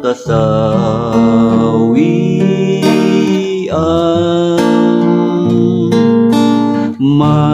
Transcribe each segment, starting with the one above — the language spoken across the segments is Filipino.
Ang kasawian May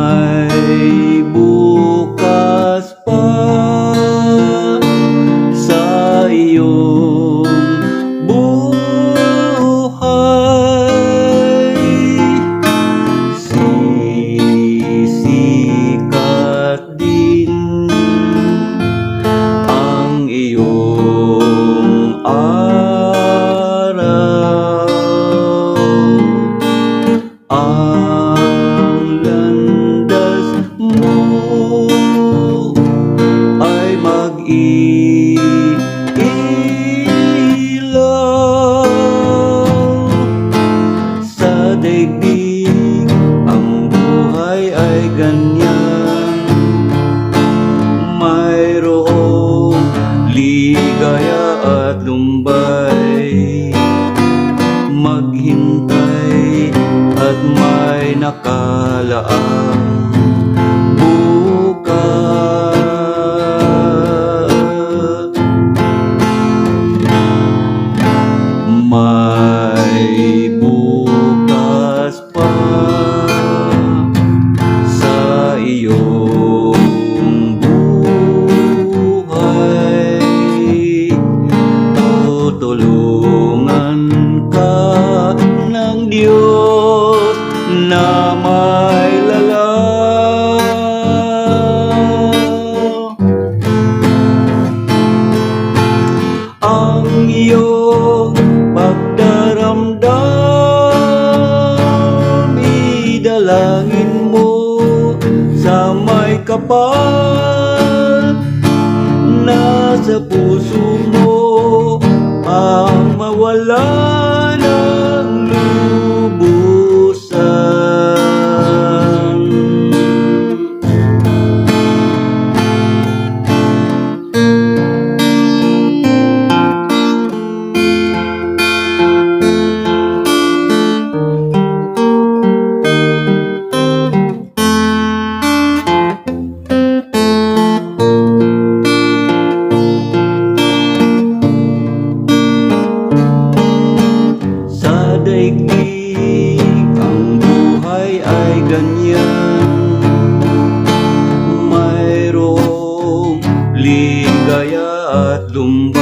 ay ganyan. Mayroong ligaya at lumbay. Maghintay at may nakalaang may lalaw ang iyong pagdaramdam idalangin mo sa may kapal. Nasa puso Mayroong ligaya at lumbay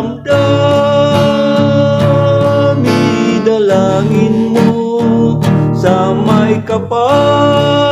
pagdaramdam idalangin mo sa may kapal